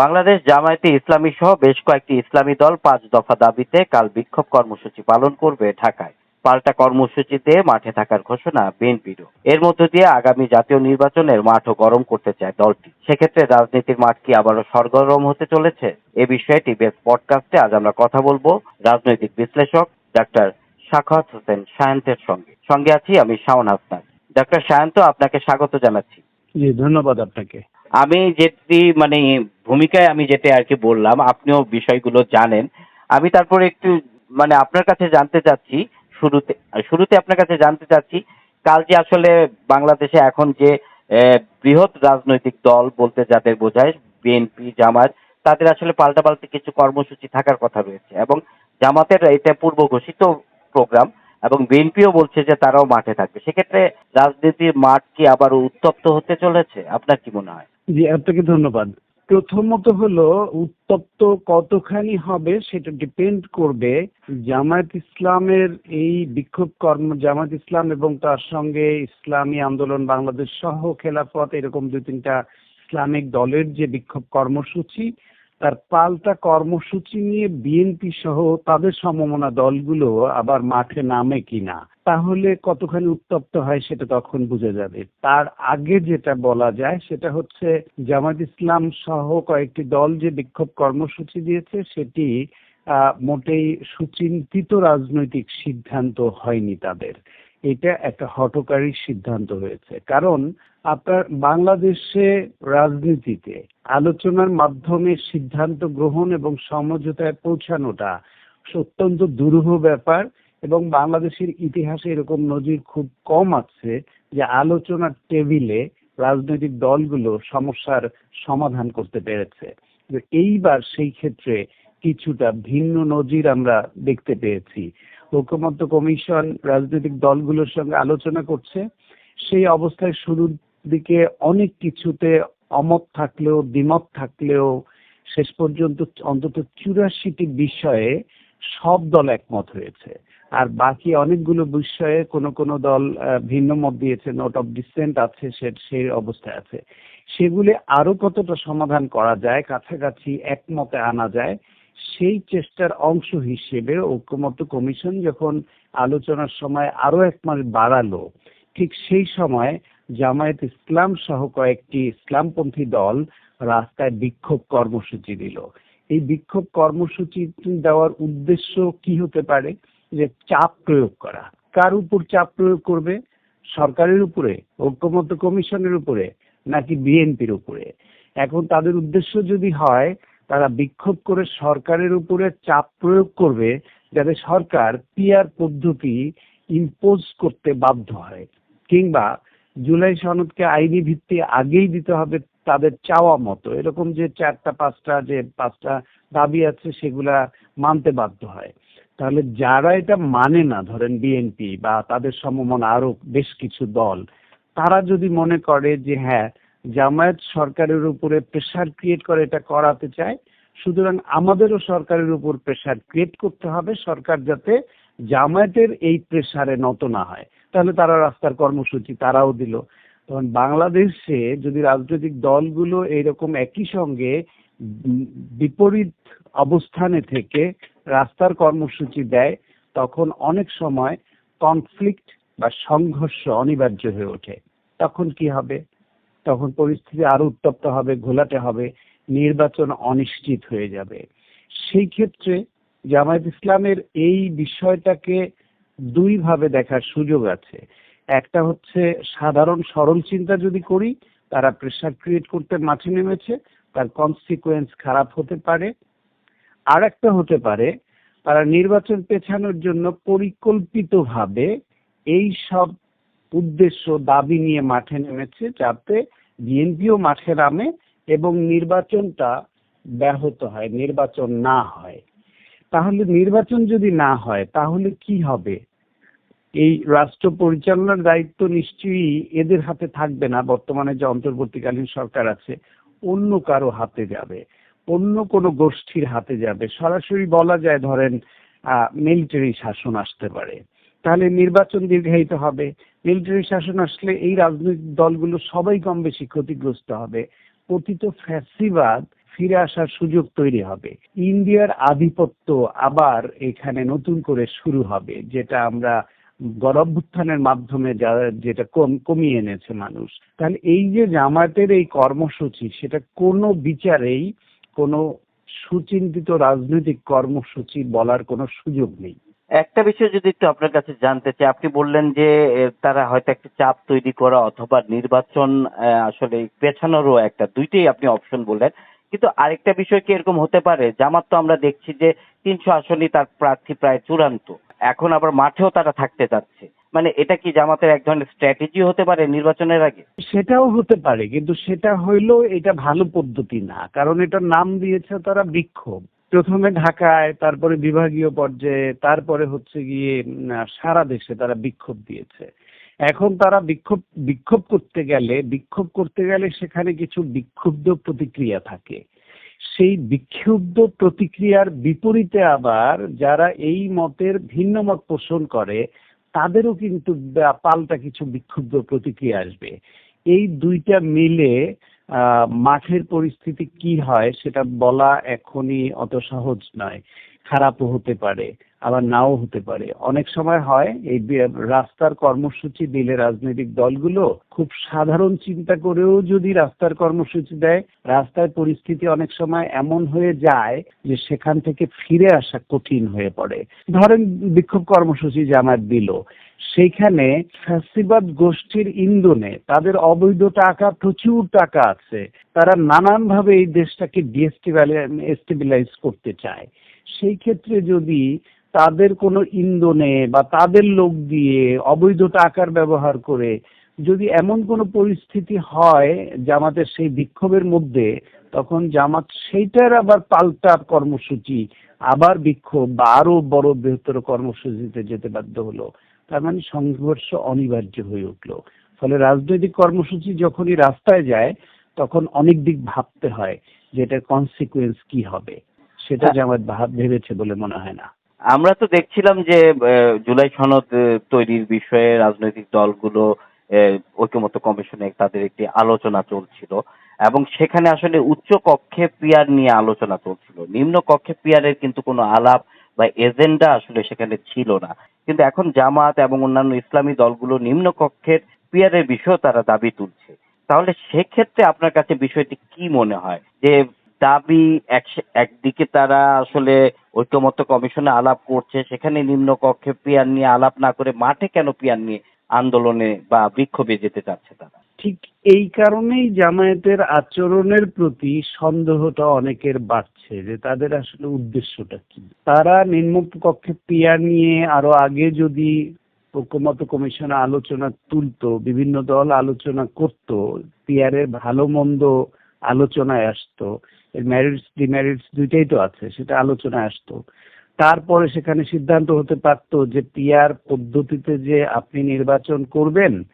বাংলাদেশ জামায়াতে ইসলামী সহ বেশ কয়েকটি ইসলামী দল পাঁচ দফা দাবিতে কাল বিক্ষোভ কর্মসূচি পালন করবে ঢাকায়। পাল্টা কর্মসূচিতে মাঠে থাকার ঘোষণা বিএনপিরও। এর মধ্য দিয়ে আগামী জাতীয় নির্বাচনের মাঠও গরম করতে চায় দলটি। সেক্ষেত্রে রাজনীতির মাঠ কি আবারও সরগরম হতে চলেছে? এ বিষয়ে টিভিএস পডকাস্টে আজ আমরা কথা বলব রাজনৈতিক বিশ্লেষক ডাক্তার সাখাত হোসেন সায়ন্তের সঙ্গে। সঙ্গে আছি আমি শাওন হাসনান ডাক্তার সায়ন্ত, আপনাকে স্বাগত জানাচ্ছি। জি, ধন্যবাদ আপনাকে। আমি যেটি মানে ভূমিকায় আমি যেটা আর কি বললাম, আপনিও বিষয়গুলো জানেন। আমি তারপরে একটু মানে আপনার কাছে জানতে চাচ্ছি, শুরুতে শুরুতে আপনার কাছে জানতে চাচ্ছি, কাল যে আসলে বাংলাদেশে এখন যে বৃহৎ রাজনৈতিক দল বলতে যাদের বোঝায় বিএনপি জামাত তাদের আসলে পাল্টা পাল্টা কিছু কর্মসূচি থাকার কথা রয়েছে। এবং জামাতের এটা পূর্ব ঘোষিত প্রোগ্রাম এবং বিএনপিও বলছে যে তারাও মাঠে থাকবে। সেক্ষেত্রে রাজনীতির মাঠ কি আবার উত্তপ্ত হতে চলেছে? আপনার কি মনে হয়? জি, আপনাকে ধন্যবাদ। প্রথমত হলো, উত্তপ্ত কতখানি হবে সেটা ডিপেন্ড করবে জামায়াত ইসলামের এই বিক্ষোভ কর্ম, জামায়াত ইসলাম এবং তার সঙ্গে ইসলামী আন্দোলন, বাংলাদেশ সহ খেলাফত, এরকম দু তিনটা ইসলামিক দলের যে বিক্ষোভ কর্মসূচি তার পাল্টা কর্মসূচি নিয়ে বিএনপি সহ তাদের সমমনা দলগুলো আবার মাঠে নামে কিনা, তাহলে কতখানি উত্তপ্ত হয় সেটা তখন বোঝা যাবে। তার আগে যেটা বলা যায় সেটা হচ্ছে, জামাত ইসলাম সহ কয়েকটি দল যে বিক্ষোভ কর্মসূচি দিয়েছে, সেটি মোটেই সুচিন্তিত রাজনৈতিক সিদ্ধান্ত হয়নি তাদের। এটা একটা হটকারী সিদ্ধান্ত হয়েছে। কারণ আপনার বাংলাদেশে রাজনীতিতে আলোচনার মাধ্যমে সিদ্ধান্ত গ্রহণ এবং সমঝোতায় পৌঁছানোটা অত্যন্ত দুরূহ ব্যাপার এবং বাংলাদেশের ইতিহাসে এরকম নজির খুব কম আছে যে আলোচনার টেবিলে রাজনৈতিক দলগুলো সমস্যার সমাধান করতে পেরেছে। এইবার সেই ক্ষেত্রে কিছুটা ভিন্ন নজির আমরা দেখতে পেয়েছি। ঐক্যমত্য কমিশন, রাজনৈতিক দলগুলোর সঙ্গে আলোচনা করছে। সেই অবস্থায় শুরুর দিকে অনেক কিছুতে অমত থাকলেও, দ্বিমত থাকলেও, শেষ পর্যন্ত অন্তত চুরাশিটি বিষয়ে সব দল একমত হয়েছে। আর বাকি অনেকগুলো বিষয়ে কোন কোন দল ভিন্ন মত দিয়েছে, নোট অফ ডিসেন্ট আছে সেই অবস্থায় আছে। সেগুলি আরও কতটা সমাধান করা যায়, কাছাকাছি একমতে আনা যায় সেই চেষ্টার অংশ হিসেবে ঐক্যমত্য কমিশন যখন আলোচনার সময় আরও এক মাস বাড়ালো, ঠিক সেই সময় জামায়াত ইসলাম সহ কয়েকটি ইসলামপন্থী দল রাস্তায় বিক্ষোভ কর্মসূচি দিল। এই বিক্ষোভ কর্মসূচি দেওয়ার উদ্দেশ্য কি হতে পারে? যে চাপ প্রয়োগ করা। কার উপর চাপ প্রয়োগ করবে? সরকারের উপরে, ঐক্যমত্য কমিশনের উপরে, নাকি বিএনপির উপরে? এখন তাদের উদ্দেশ্য যদি হয় তারা বিক্ষোভ করে সরকারের উপরে চাপ প্রয়োগ করবে যাতে সরকার পিয়ার পদ্ধতি ইম্পোজ করতে বাধ্য হয়। কিংবা জুলাই সনদকে আইনি ভিত্তি আগেই দিতে হবে তাদের চাওয়া মতো। এরকম যে চারটা, পাঁচটা, যে পাঁচটা দাবি আছে সেগুলা মানতে বাধ্য হয়। তাহলে যারা এটা মানে না, ধরেন বিএনপি বা তাদের সমমন আরও বেশ কিছু দল, তারা যদি মনে করে যে হ্যাঁ জামায়াত সরকারের উপরে প্রেশার ক্রিয়েট করে এটা করাতে চায়। সুতরাং আমাদেরও সরকারের উপর প্রেশার ক্রিয়েট করতে হবে। সরকার যাতে জামায়াতের এই প্রেশারে নত না হয়। তাহলে তারা রাস্তার কর্মসূচি তারাও দিল। তখন বাংলাদেশে যদি রাজনৈতিক দলগুলো এইরকম একই সঙ্গে বিপরীত অবস্থানে থেকে রাস্তার কর্মসূচি দেয়, তখন অনেক সময় কনফ্লিক্ট বা সংঘর্ষ অনিবার্য হয়ে ওঠে। তখন কি হবে? তখন পরিস্থিতি আরও উত্তপ্ত হবে, ঘোলাটে হবে, নির্বাচন অনিশ্চিত হয়ে যাবে। সেই ক্ষেত্রে জামায়াত ইসলামের এই বিষয়টাকে দুই ভাবে দেখার সুযোগ আছে। একটা হচ্ছে সাধারণ সরল চিন্তা যদি করি, তারা প্রেশার ক্রিয়েট করতে মাঠে নেমেছে, তার কনসিকুয়েন্স খারাপ হতে পারে। আর একটা হতে পারে, তারা নির্বাচন পেছানোর জন্য পরিকল্পিতভাবে এই সব উদ্দেশ্য, দাবি নিয়ে মাঠে নেমেছে যাতে বিএনপিও মাঠে নামে এবং নির্বাচনটা ব্যাহত হয়, নির্বাচন না হয়। তাহলে নির্বাচন যদি না হয়, তাহলে কি হবে? এই রাষ্ট্র পরিচালনার দায়িত্ব নিশ্চয়ই এদের হাতে থাকবে না। বর্তমানে যে অন্তর্বর্তীকালীন সরকার আছে, অন্য কারও হাতে যাবে, অন্য কোনো গোষ্ঠীর হাতে যাবে। সরাসরি বলা যায় ধরেন মিলিটারি শাসন আসতে পারে। তাহলে নির্বাচন দীর্ঘায়িত হবে। মিলিটারি শাসন আসলে এই রাজনৈতিক দলগুলো সবাই কম বেশি ক্ষতিগ্রস্ত হবে। পতিত ফ্যাসিবাদ ফিরে আসার সুযোগ তৈরি হবে। ইন্ডিয়ার আধিপত্য আবার এখানে নতুন করে শুরু হবে, যেটা আমরা গণঅভ্যুত্থানের মাধ্যমে যেটা কম- কমিয়ে এনেছে মানুষ। তাহলে এই যে জামায়াতের এই কর্মসূচি, সেটা কোনো বিচারেই কোনো সুচিন্তিত রাজনৈতিক কর্মসূচি বলার কোনো সুযোগ নেই। একটা বিষয় যদি একটু আপনার কাছে জানতে চাই, আপনি বললেন যে তারা হয়তো একটা চাপ তৈরি করা অথবা নির্বাচন আসলে পেছানোরও একটা, দুইটাই আপনি অপশন বললেন। কিন্তু আরেকটা বিষয় কি এরকম হতে পারে? জামাত তো আমরা দেখছি যে তিনশো আসনই তার প্রার্থী প্রায় চূড়ান্ত। এখন আবার মাঠেও তারা থাকতে যাচ্ছে মানে এটা কি জামাতের এক ধরনের স্ট্র্যাটেজি হতে পারে নির্বাচনের আগে? সেটাও হতে পারে, কিন্তু সেটা হইলেও এটা ভালো পদ্ধতি না। কারণ এটার নাম দিয়েছে তারা বিক্ষোভ। প্রথমে ঢাকায়, তারপরে বিভাগীয় পর্যায়ে, তারপরে হচ্ছে গিয়ে সারা দেশে তারা বিক্ষোভ দিয়েছে। এখন তারা বিক্ষোভ বিক্ষোভ করতে গেলে, বিক্ষোভ করতে গেলে সেখানে কিছু বিক্ষুব্ধ প্রতিক্রিয়া থাকে। সেই বিক্ষুব্ধ প্রতিক্রিয়ার বিপরীতে আবার যারা এই মতের ভিন্ন মত পোষণ করে, তাদেরও কিন্তু পাল্টা কিছু বিক্ষুব্ধ প্রতিক্রিয়া আসবে। এই দুইটা মিলে মাঠের পরিস্থিতি কি হয় সেটা বলা এখনই অত সহজ নয়। খারাপও হতে পারে, আবার নাও হতে পারে। অনেক সময় হয় এই রাস্তার কর্মসূচি দিলে রাজনৈতিক দলগুলো খুব সাধারণ চিন্তা করেও যদি রাস্তার কর্মসূচি দেয় রাস্তায় পরিস্থিতি অনেক সময় এমন হয়ে যায় যে সেখান থেকে ফিরে আসা কঠিন হয়ে পড়ে। ধরেন বিক্ষোভ কর্মসূচি জামায়াত দিল, সেইখানে ফ্যাসিবাদ গোষ্ঠীর ইন্ধনে তাদের অবৈধ টাকা, প্রচুর টাকা আছে। তারা নানানভাবে এই দেশটাকে ডিএস্টিবিলাইজ করতে চায়। সেই ক্ষেত্রে যদি তাদের কোনো ইন্ধনে বা তাদের লোক দিয়ে অবৈধ টাকার ব্যবহার করে যদি এমন কোনো পরিস্থিতি হয় জামাতের সেই বিক্ষোভের মধ্যে, তখন জামাত সেইটার আবার পাল্টা কর্মসূচি, আবার বিক্ষোভ বা আরও বড় বৃহত্তর কর্মসূচিতে যেতে বাধ্য হলো। তার মানে সংঘর্ষ অনিবার্য হয়ে উঠল। ফলে রাজনৈতিক কর্মসূচি যখনই রাস্তায় যায়, তখন অনেক দিক ভাবতে হয় যে এটার কনসিকুয়েন্স কি হবে। সেটা জামাত ভাব ভেবেছে বলে মনে হয় না। আমরা তো দেখছিলাম যে জুলাই সনদ তৈরির বিষয়ে রাজনৈতিক দলগুলো আহ, ঐক্যমত্য কমিশনে তাদের একটি আলোচনা চলছিল এবং সেখানে আসলে উচ্চ কক্ষে পিয়ার নিয়ে আলোচনা চলছিল। নিম্ন কক্ষে পিয়ারের কিন্তু কোনো আলাপ বা এজেন্ডা আসলে সেখানে ছিল না। কিন্তু এখন জামাত এবং অন্যান্য ইসলামী দলগুলো নিম্ন কক্ষের পিয়ারের বিষয়ে তারা দাবি তুলছে। তাহলে সেক্ষেত্রে আপনার কাছে বিষয়টি কি মনে হয়? যে দাবি একদিকে তারা আসলে ঐক্যমত্য কমিশনে আলাপ করছে, সেখানে নিম্ন কক্ষে পিয়ার নিয়ে আলাপ না করে মাঠে কেন পিয়ার নিয়ে আন্দোলনে বা বিক্ষোভে যেতে চাচ্ছে তারা? ঠিক এই কারণেই জামায়াতের আচরণের প্রতি সন্দেহটা অনেকের বাড়ছে যে তাদের আসলে উদ্দেশ্যটা কি। তারা নিম্ন কক্ষে পিয়ার নিয়ে আরও আগে যদি ঐক্যমত কমিশনে আলোচনা তুলতো, বিভিন্ন দল আলোচনা করত, পিয়ারের ভালো মন্দ আলোচনায় আসতো এর ম্যারিটস ডিমেরিটস দুইটাই তো আছে, সেটা আলোচনায় আসতো। তারপরে সেখানে সিদ্ধান্ত হতে পারতো যে পিয়ার পদ্ধতিতে যে আপনি নির্বাচন করবেন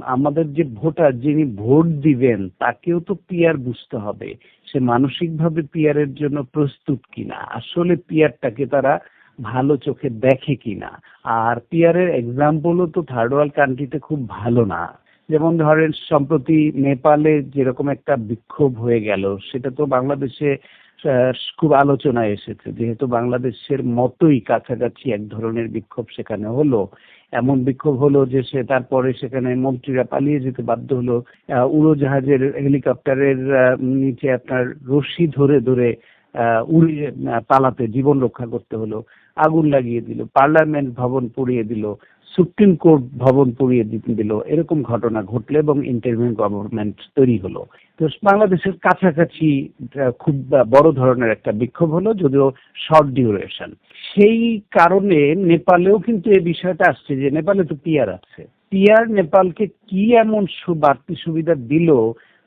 আমাদের যে ভোটার যিনি ভোট দিবেন, তাকেও তো পিয়ার বুঝতে হবে। সে মানসিকভাবে পিয়ারের জন্য প্রস্তুত কিনা? আসলে পিয়ারটাকে তারা ভালো চোখে দেখে কিনা? আর পিয়ারের এক্সাম্পলও তো থার্ড ওয়ার্ল্ড কান্ট্রিতে খুব ভালো না। যেমন ধরেন সম্প্রতি নেপালে যেরকম একটা বিক্ষোভ হয়ে গেল, সেটা তো বাংলাদেশে খুব আলোচনায় এসেছে। যেহেতু বাংলাদেশের মতোই কাছাকাছি এক ধরনের বিক্ষোভ সেখানে হলো, এমন বিক্ষোভ হলো যে সে তারপরে সেখানে মন্ত্রীরা পালিয়ে যেতে বাধ্য হলো। উড়োজাহাজের হেলিকপ্টারের নিচে আপনার রশি ধরে ধরে উড়িয়ে পালাতে, জীবন রক্ষা করতে হলো। আগুন লাগিয়ে দিল, পার্লামেন্ট ভবন পুড়িয়ে দিল। সুপ্রিম কোর্ট ভবন পুড়িয়ে দিল। এরকম ঘটনা ঘটলো এবং ইন্টারভিউ গভর্নমেন্ট তৈরি হলো। তো বাংলাদেশের কাছাকাছি খুব বড় ধরনের একটা বিক্ষোভ হলো, যদিও শর্ট ডিউরেশন সেই কারণে নেপালেও কিন্তু এই বিষয়টা আসছে যে নেপালে তো পিয়ার আছে। পিয়ার নেপালকে কি এমন বাড়তি সুবিধা দিল,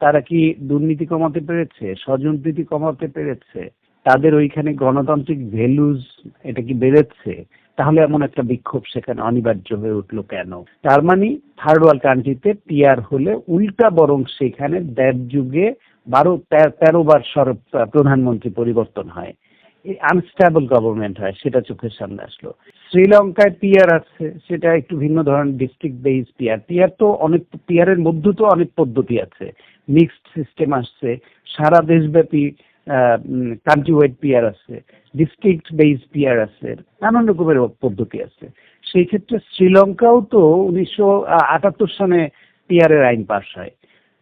তারা কি দুর্নীতি কমাতে পেরেছে, স্বজনপ্রীতি কমাতে পেরেছে, তাদের ওইখানে গণতান্ত্রিক ভ্যালুজ এটা কি বেড়েছে? তাহলে এমন একটা বিক্ষোভ সেখানে অনিবার্য হয়ে উঠল কেন? তার মানে থার্ড ওয়ার্ল্ড কান্ট্রিতে পিয়ার হলে উল্টা বরং সেখানে দেব যুগে বারো, তেরো বার সর প্রধানমন্ত্রী পরিবর্তন হয়। আনস্টেবল গভর্নমেন্ট হয়, সেটা চোখের সামনে আসলো। শ্রীলঙ্কায় পিয়ার আছে, সেটা একটু ভিন্ন ধরনের ডিস্ট্রিক্ট বেস পিয়ার। পিয়ার তো অনেক, পিয়ারের মধ্যে তো অনেক পদ্ধতি আছে। মিক্সড সিস্টেম আসছে, সারা দেশব্যাপী কান্ট্রি ওয়াইড পিয়ার আছে। ডিস্ট্রিক্ট বেস পিয়ার আছে নানান রকমের পদ্ধতি আছে। সেই ক্ষেত্রে শ্রীলঙ্কাও তো উনিশশো আটাত্তর সালে পিয়ারের আইন পাশ হয়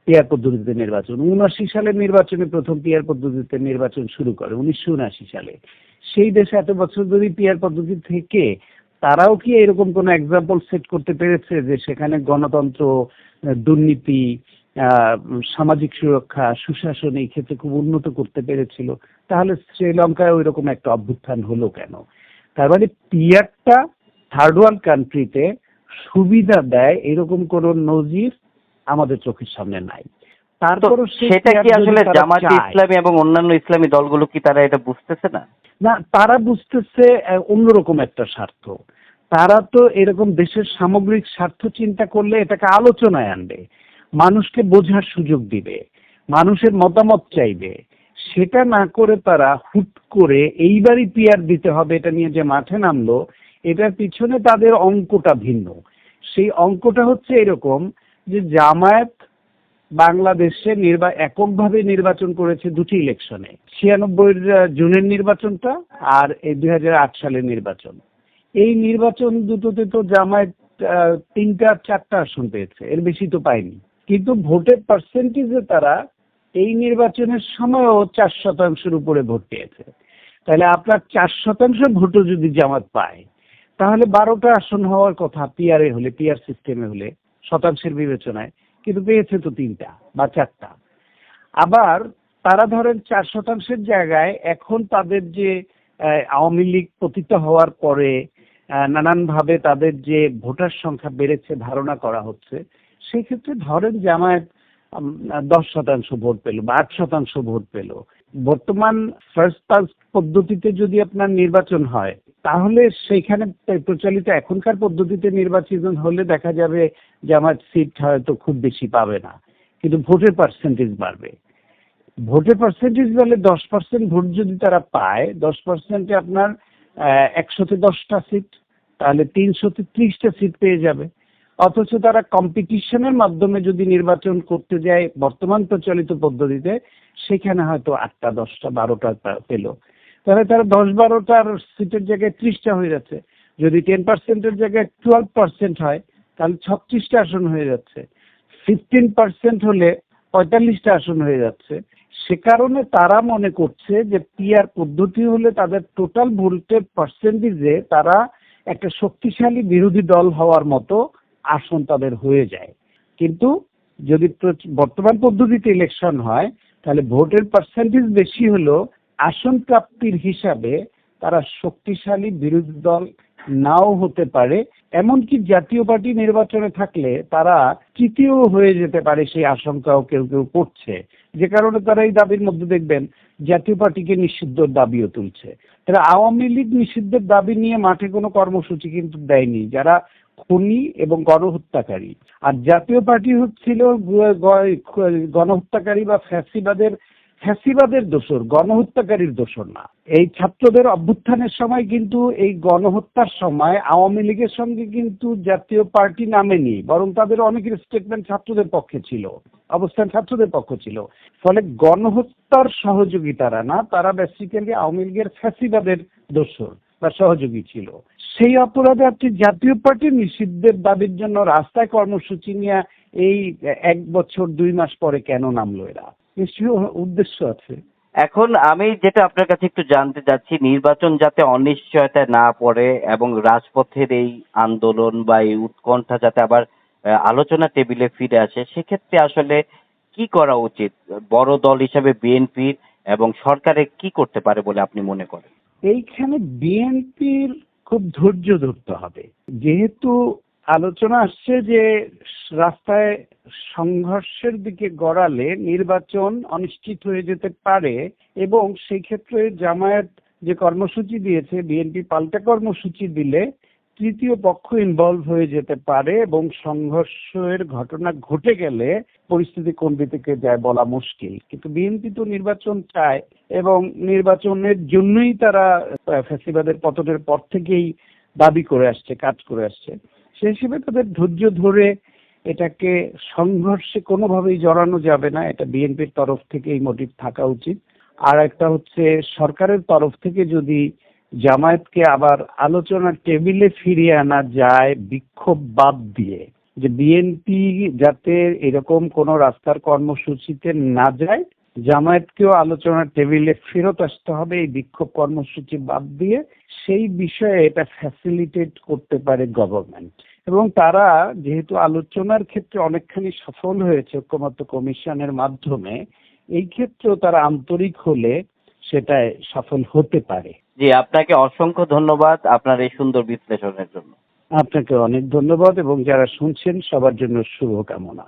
পিয়ার পদ্ধতিতে নির্বাচন। উনআশি সালে নির্বাচনে প্রথম পিয়ার পদ্ধতিতে নির্বাচন শুরু করে, উনিশশো উনআশি সালে। সেই দেশে এত বছর ধরে পিয়ার পদ্ধতি থেকে তারাও কি এরকম কোন এক্সাম্পল সেট করতে পেরেছে যে সেখানে গণতন্ত্র, দুর্নীতি সামাজিক সুরক্ষা সুশাসন এই ক্ষেত্রে খুব উন্নত করতে পেরেছিল। তাহলে শ্রীলঙ্কায় ওই রকম একটা অভ্যুত্থান হলো কেন? তার মানে পিয়ারটা থার্ড ওয়ার্ল্ড কান্ট্রিতে সুবিধা দেয় এরকম কোন নজির আমাদের চোখের সামনে নাই। তারপরও সেটা কি আসলে জামাত ইসলামী এবং অন্যান্য ইসলামী দলগুলো কি তারা এটা বুঝতেছে না? না তারা বুঝতেছে অন্যরকম একটা স্বার্থ। তারা তো এরকম দেশের সামগ্রিক স্বার্থ চিন্তা করলে এটাকে আলোচনায় আনবে। মানুষকে বোঝার সুযোগ দিবে, মানুষের মতামত চাইবে। সেটা না করে তারা হুট করে এইবারই পিয়ার দিতে হবে এটা নিয়ে যে মাঠে নামলো, এটার পিছনে তাদের অঙ্কটা ভিন্ন। সেই অঙ্কটা হচ্ছে এরকম যে জামায়াত বাংলাদেশে নির্বা, এককভাবে নির্বাচন করেছে দুটি ইলেকশনে ছিয়ানব্বই জুনের নির্বাচনটা আর এই দুই হাজার আট সালের নির্বাচন। এই নির্বাচন দুটোতে তো জামায়াত তিনটা চারটা আসন পেয়েছে, এর বেশি তো পায়নি। কিন্তু ভোটের পার্সেন্টেজে তারা এই নির্বাচনের সময়ও চার শতাংশের উপরে ভোট পেয়েছে। তাহলে আপনার চার শতাংশ ভোটও যদি জামাত পায়, তাহলে বারোটা আসন হওয়ার কথা পিআরএ হলে পিআর সিস্টেমে হলে, শতাংশের বিবেচনায়, কিন্তু পেয়েছে তো তিনটা বা চারটা। আবার তারা ধরেন চার শতাংশের জায়গায় এখন তাদের যে আওয়ামী লীগ পতিত হওয়ার পরে নানানভাবে তাদের যে ভোটার সংখ্যা বেড়েছে, ধারণা করা হচ্ছে সেই ক্ষেত্রে ধরেন জামায়াত দশ শতাংশ ভোট পেল বা আট শতাংশ ভোট পেল। বর্তমান ফার্স্ট পাস পদ্ধতিতে যদি আপনার নির্বাচন হয়, তাহলে সেইখানে প্রচলিত এখনকার পদ্ধতিতে নির্বাচন হলে দেখা যাবে যে আমার সিট হয়তো খুব বেশি পাবে না, কিন্তু ভোটের পার্সেন্টেজ বাড়বে। ভোটের পার্সেন্টেজ বলে দশ পার্সেন্ট ভোট যদি তারা পায়, দশ পার্সেন্টে আপনার একশোতে দশটা সিট তাহলে তিনশোতে ত্রিশটা সিট পেয়ে যাবে। অথচ তারা কম্পিটিশনের মাধ্যমে যদি নির্বাচন করতে যায় বর্তমান প্রচলিত পদ্ধতিতে, সেখানে হয়তো আটটা, দশটা, বারোটা পেল। তাহলে তারা দশ, বারোটার সিটের জায়গায় ত্রিশটা হয়ে যাচ্ছে। যদি টেন পার্সেন্টের জায়গায় টুয়েলভ পার্সেন্ট হয়, তাহলে ছত্রিশটা আসন হয়ে যাচ্ছে। ফিফটিন পার্সেন্ট হলে পঁয়তাল্লিশটা আসন হয়ে যাচ্ছে। সে কারণে তারা মনে করছে যে পিআর পদ্ধতি হলে তাদের টোটাল ভোটের পার্সেন্টেজে তারা একটা শক্তিশালী বিরোধী দল হওয়ার মতো আসন তাদের হয়ে যায়। কিন্তু যদি বর্তমান পদ্ধতিতে ইলেকশন হয়, তাহলে ভোটের পার্সেন্টেজ বেশি হলো আসন প্রাপ্তির হিসাবে তারা শক্তিশালী বিরোধী দল নাও হতে পারে। এমনকি জাতীয় পার্টি নির্বাচনে থাকলে তারা তৃতীয় হয়ে যেতে পারে সেই আশঙ্কাও কেউ কেউ করছে। যে কারণে তারা এই দাবির মধ্যে দেখবেন জাতীয় পার্টিকে নিষিদ্ধর দাবিও তুলছে। তারা আওয়ামী লীগ নিষিদ্ধের দাবি নিয়ে মাঠে কোনো কর্মসূচি কিন্তু দেয়নি। যারা খুনি এবং গণহত্যাকারী। আর জাতীয় পার্টি হচ্ছিল গণহত্যাকারী বা ফ্যাসিবাদের ফ্যাসিবাদের দোষর, গণহত্যাকারীর দোষর না। এই ছাত্রদের অভ্যুত্থানের সময় কিন্তু, এই গণহত্যার সময় আওয়ামী লীগের সঙ্গে কিন্তু জাতীয় পার্টি নামেনি, বরং তাদের অনেকের স্টেটমেন্ট ছাত্রদের পক্ষে ছিল, অবস্থান ছাত্রদের পক্ষ ছিল। ফলে গণহত্যার সহযোগী তারা না, তারা বেসিক্যালি আওয়ামী লীগের ফ্যাসিবাদের দোষর। বা সহযোগী ছিল। সেই অপরাধে আপনি জাতীয় পার্টি নিষিদ্ধের দাবির জন্য রাস্তায় কর্মসূচি নিয়ে এই এক বছর, দুই মাস পরে কেন নামলো এরা? নিশ্চয় উদ্দেশ্য আছে। এখন আমি যেটা আপনার কাছে একটু জানতে চাচ্ছি, নির্বাচন যাতে অনিশ্চয়তায় না পড়ে এবং রাজপথের এই আন্দোলন বা এই উৎকণ্ঠা যাতে আবার আলোচনা টেবিলে ফিরে আসে, সেক্ষেত্রে আসলে কি করা উচিত? বড় দল হিসাবে বিএনপির এবং সরকারের কি করতে পারে বলে আপনি মনে করেন? এইখানে বিএনপির খুব ধৈর্য ধরতে হবে। যেহেতু আলোচনা আসছে যে রাস্তায় সংঘর্ষের দিকে গড়ালে নির্বাচন অনিশ্চিত হয়ে যেতে পারে এবং সেই ক্ষেত্রে জামায়াত যে কর্মসূচি দিয়েছে, বিএনপি পাল্টা কর্মসূচি দিলে তৃতীয় পক্ষ ইনভলভ হয়ে যেতে পারে এবং সংঘর্ষের ঘটনা ঘটে গেলে পরিস্থিতি কোন দিকে যায় বলা মুশকিল। কিন্তু বিএনপি তো নির্বাচন চায় এবং নির্বাচনের জন্যই তারা আহ, ফ্যাসিবাদের পতনের পর থেকেই দাবি করে আসছে কাজ করে আসছে। সে হিসেবে তাদের ধৈর্য ধরে এটাকে সংঘর্ষে কোনোভাবেই জড়ানো যাবে না। এটা বিএনপির তরফ থেকে এই মোটিভ থাকা উচিত। আর একটা হচ্ছে সরকারের তরফ থেকে যদি জামায়াতকে আবার আলোচনার টেবিলে ফিরিয়ে আনা যায় বিক্ষোভ বাদ দিয়ে, যে বিএনপি যাতে এরকম কোন রাস্তার কর্মসূচিতে না যায়, জামায়াতকেও আলোচনার টেবিলে ফেরত আসতে হবে এই বিক্ষোভ কর্মসূচি বাদ দিয়ে। সেই বিষয়ে এটা ফ্যাসিলিটেট করতে পারে গভর্নমেন্ট এবং তারা যেহেতু আলোচনার ক্ষেত্রে অনেকখানি সফল হয়েছে ঐক্যমত্য কমিশনের মাধ্যমে, এই ক্ষেত্রেও তারা আন্তরিক হলে সেটায় সফল হতে পারে। জি, আপনাকে অসংখ্য ধন্যবাদ আপনার এই সুন্দর বিশ্লেষণের জন্য। আপনাকে অনেক ধন্যবাদ এবং যারা শুনছেন, সবার জন্য শুভকামনা।